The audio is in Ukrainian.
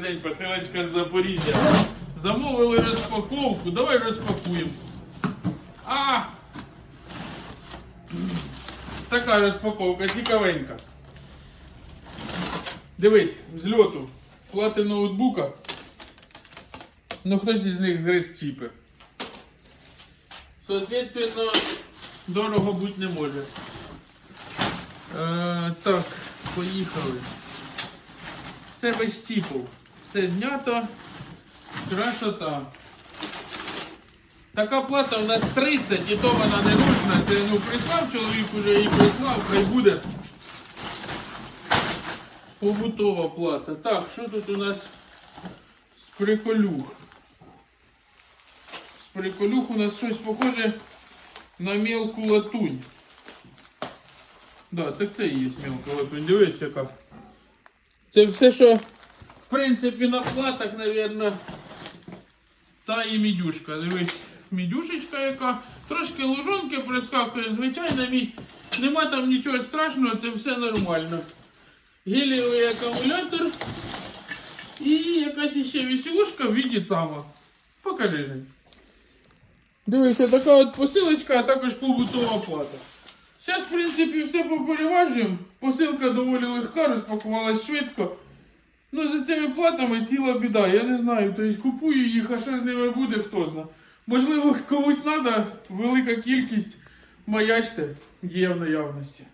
День посилочка з Запоріжжя. Замовили розпаковку. Давай розпакуємо. А! Така розпаковка, цікавенька. Дивись, з льоту. Плати ноутбука. Ну хтось із них згриз чіпи. Соответственно, дорого бути не може. Е, так, поїхали. Все без чіпів. Все знято. Красота. Така плата у нас 30, і то вона не нужна. Це ну прислав чоловік уже її прислав, хай буде. Побутова плата. Так, що тут у нас з приколюх? З приколюх у нас щось похоже на мелку латунь. Да, так це і є мелка латунь. Дивись, яка. Це все, що принципі на платах, мабуть, та і мідюшка. Дивись, мідюшечка яка. Трошки лужонки прискакує, звичайно. Нема там нічого страшного, це все нормально. Гелієвий акумулятор і якась ще веселушка в віді цама. Покажи Жень. Дивіться, така от посилочка, а також побутова плата. Зараз, в принципі, все попереважуємо. Посилка доволі легка, розпакувалась швидко. Ну, за цими платами ціла біда, я не знаю. Тобто купую їх, а що з ними буде, хто знає. Можливо, комусь треба велика кількість маячте є в наявності.